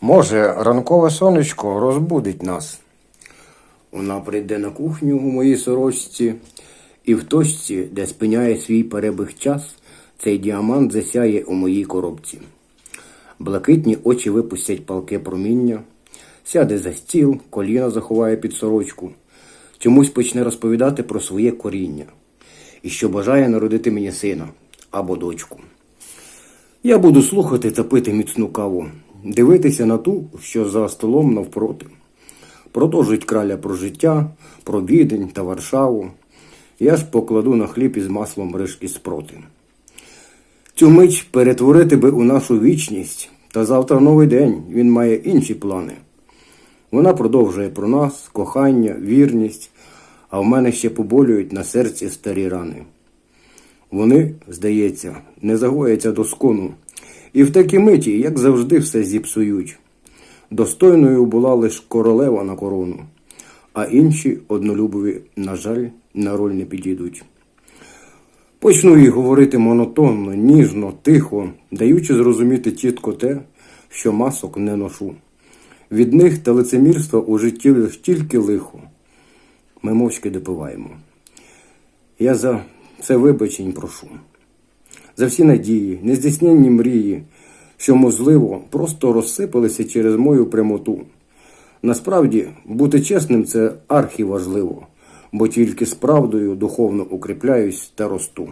Може, ранкове сонечко розбудить нас. Вона прийде на кухню у моїй сорочці, і в точці, де спиняє свій перебіг час, цей діамант засяє у моїй коробці. Блакитні очі випустять палке проміння, сяде за стіл, коліна заховає під сорочку, чомусь почне розповідати про своє коріння і що бажає народити мені сина або дочку. Я буду слухати та пити міцну каву, дивитися на ту, що за столом навпроти. Продовжить краля про життя, про відень та Варшаву. Я ж покладу на хліб із маслом ришки спроти. Цю мить перетворити би у нашу вічність, та завтра новий день він має інші плани. Вона продовжує про нас, кохання, вірність, а в мене ще поболюють на серці старі рани. Вони, здається, не загояться до скону, і в такій миті, як завжди, все зіпсують. Достойною була лиш королева на корону, а інші однолюбові, на жаль, на роль не підійдуть. Почну їй говорити монотонно, ніжно, тихо, даючи зрозуміти чітко те, що масок не ношу. Від них та лицемірства у житті лиш тільки лихо. Ми мовчки допиваємо. Я за це вибачень прошу. За всі надії, нездійсненні мрії, що, можливо, просто розсипалися через мою прямоту. Насправді, бути чесним це архіважливо, бо тільки з правдою духовно укріпляюсь та росту.